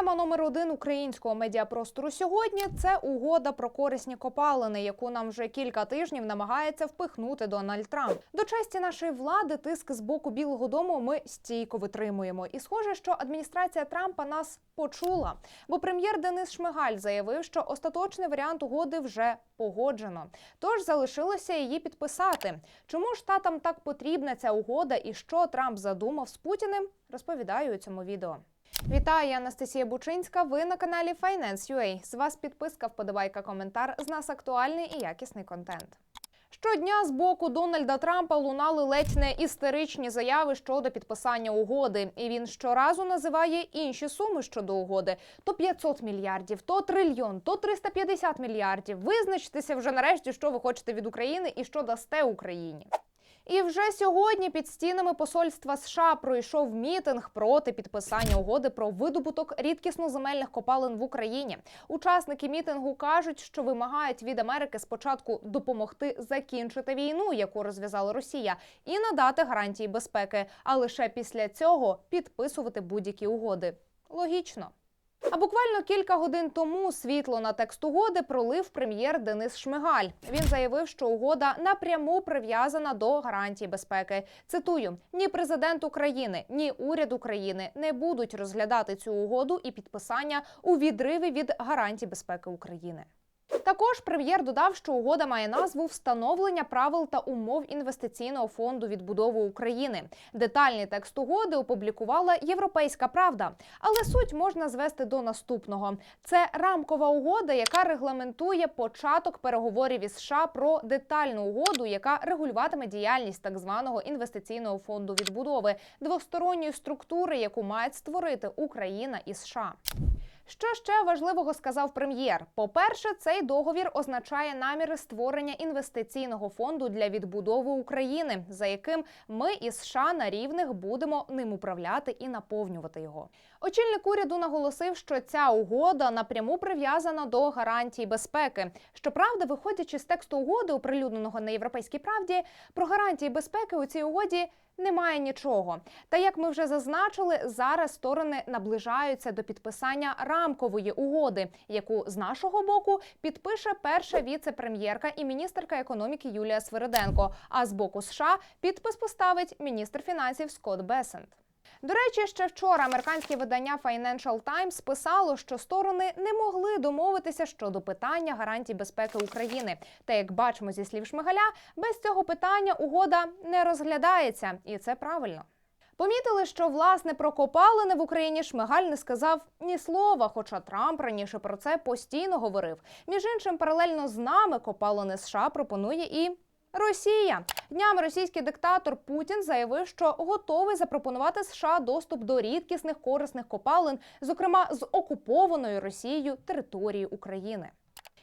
Тема номер один українського медіапростору сьогодні це угода про корисні копалини, яку нам вже кілька тижнів намагається впихнути Дональд Трамп. До честі нашої влади тиск з боку Білого Дому ми стійко витримуємо. І схоже, що адміністрація Трампа нас почула. Бо прем'єр Денис Шмигаль заявив, що остаточний варіант угоди вже погоджено. Тож залишилося її підписати. Чому ж татам так потрібна ця угода і що Трамп задумав з Путіним? Розповідаю у цьому відео. Вітаю, я Анастасія Бучинська. Ви на каналі Finance.ua. З вас підписка, вподобайка, коментар. З нас актуальний і якісний контент. Щодня з боку Дональда Трампа лунали ледь не істеричні заяви щодо підписання угоди, і він щоразу називає інші суми щодо угоди: то 500 мільярдів, то трильйон, то 350 мільярдів. Визначтеся вже нарешті, що ви хочете від України і що дасте Україні. І вже сьогодні під стінами посольства США пройшов мітинг проти підписання угоди про видобуток рідкісноземельних копалин в Україні. Учасники мітингу кажуть, що вимагають від Америки спочатку допомогти закінчити війну, яку розв'язала Росія, і надати гарантії безпеки, а лише після цього підписувати будь-які угоди. Логічно. А буквально кілька годин тому світло на текст угоди пролив прем'єр Денис Шмигаль. Він заявив, що угода напряму прив'язана до гарантій безпеки. Цитую: ні президент України, ні уряд України не будуть розглядати цю угоду і підписання у відриві від гарантій безпеки України. Також прем'єр додав, що угода має назву встановлення правил та умов інвестиційного фонду відбудови України. Детальний текст угоди опублікувала Європейська Правда, але суть можна звести до наступного: це рамкова угода, яка регламентує початок переговорів із США про детальну угоду, яка регулюватиме діяльність так званого інвестиційного фонду відбудови двосторонньої структури, яку мають створити Україна і США. Що ще важливого сказав прем'єр? По-перше, цей договір означає наміри створення інвестиційного фонду для відбудови України, за яким ми із США на рівних будемо ним управляти і наповнювати його. Очільник уряду наголосив, що ця угода напряму прив'язана до гарантій безпеки. Щоправда, виходячи з тексту угоди, оприлюдненого на європейській правді, про гарантії безпеки у цій угоді немає нічого. Та як ми вже зазначили, зараз сторони наближаються до підписання рамкової угоди, яку з нашого боку підпише перша віце-прем'єрка і міністерка економіки Юлія Свириденко. А з боку США підпис поставить міністр фінансів Скотт Бесент. До речі, ще вчора американське видання Financial Times писало, що сторони не могли домовитися щодо питання гарантій безпеки України. Та як бачимо зі слів Шмигаля, без цього питання угода не розглядається, і це правильно. Помітили, що власне про копалини в Україні Шмигаль не сказав ні слова, хоча Трамп раніше про це постійно говорив. Між іншим, паралельно з нами копалини США пропонує і Росія днями російський диктатор Путін заявив, що готовий запропонувати США доступ до рідкісних корисних копалин, зокрема з окупованої Росією території України.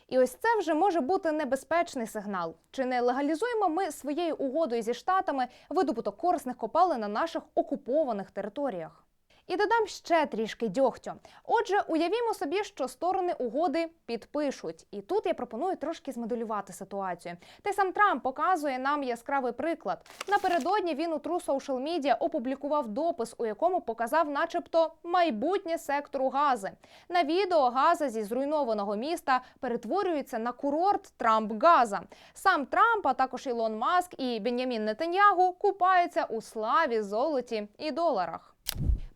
І ось це вже може бути небезпечний сигнал. Чи не легалізуємо ми своєю угодою зі штатами видобуток корисних копалин на наших окупованих територіях? І додам ще трішки дьогтю. Отже, уявімо собі, що сторони угоди підпишуть. І тут я пропоную трошки змоделювати ситуацію. Та й сам Трамп показує нам яскравий приклад. Напередодні він у True Social Media опублікував допис, у якому показав, начебто, майбутнє сектору гази. На відео газа зі зруйнованого міста перетворюється на курорт Трамп Газа. Сам Трамп, а також Ілон Маск і Бенямін Нетаньягу купаються у славі, золоті і доларах.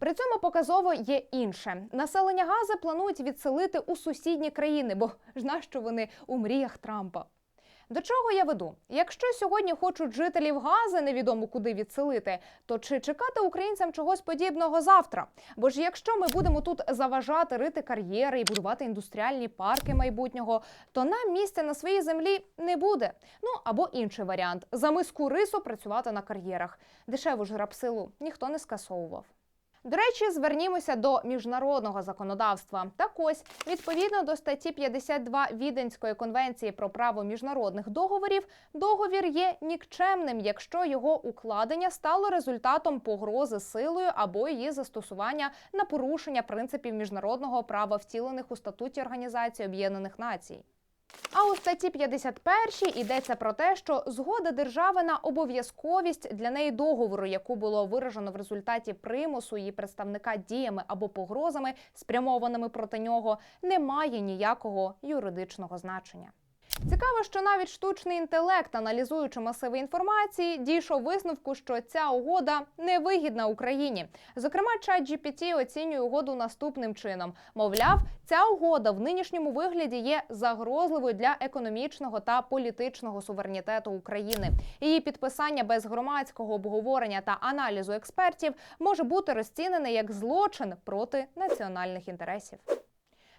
При цьому показово є інше. Населення Гази планують відселити у сусідні країни, бо ж нащо вони у мріях Трампа. До чого я веду? Якщо сьогодні хочуть жителів Гази невідомо куди відселити, то чи чекати українцям чогось подібного завтра? Бо ж якщо ми будемо тут заважати рити кар'єри і будувати індустріальні парки майбутнього, то нам місця на своїй землі не буде. Ну або інший варіант за миску рису працювати на кар'єрах. Дешеву ж рабсилу ніхто не скасовував. До речі, звернімося до міжнародного законодавства. Так ось відповідно до статті 52 Віденської конвенції про право міжнародних договорів, договір є нікчемним, якщо його укладення стало результатом погрози силою або її застосування на порушення принципів міжнародного права, втілених у статуті Організації Об'єднаних Націй. А у статті 51 йдеться про те, що згода держави на обов'язковість для неї договору, яку було виражено в результаті примусу її представника діями або погрозами, спрямованими проти нього, не має ніякого юридичного значення. Цікаво, що навіть штучний інтелект, аналізуючи масиви інформації, дійшов висновку, що ця угода невигідна Україні. Зокрема, ChatGPT оцінює угоду наступним чином: мовляв, ця угода в нинішньому вигляді є загрозливою для економічного та політичного суверенітету України. Її підписання без громадського обговорення та аналізу експертів може бути розцінене як злочин проти національних інтересів.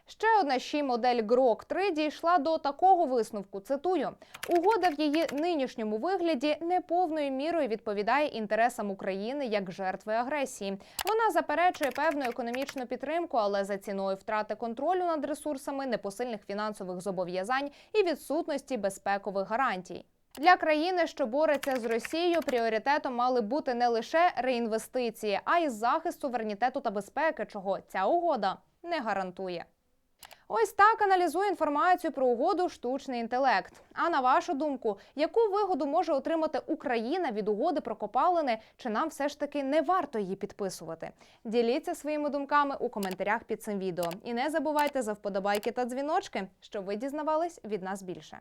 Ще одна ще модель Grok 3 дійшла до такого висновку. Цитую: угода в її нинішньому вигляді не повною мірою відповідає інтересам України як жертви агресії. Вона заперечує певну економічну підтримку, але за ціною втрати контролю над ресурсами, непосильних фінансових зобов'язань і відсутності безпекових гарантій. Для країни, що бореться з Росією, пріоритетом мали бути не лише реінвестиції, а й захист суверенітету та безпеки, чого ця угода не гарантує. Ось так аналізує інформацію про угоду штучний інтелект. А на вашу думку, яку вигоду може отримати Україна від угоди про копалини? Чи нам все ж таки не варто її підписувати? Діліться своїми думками у коментарях під цим відео. І не забувайте за вподобайки та дзвіночки, щоб ви дізнавались від нас більше.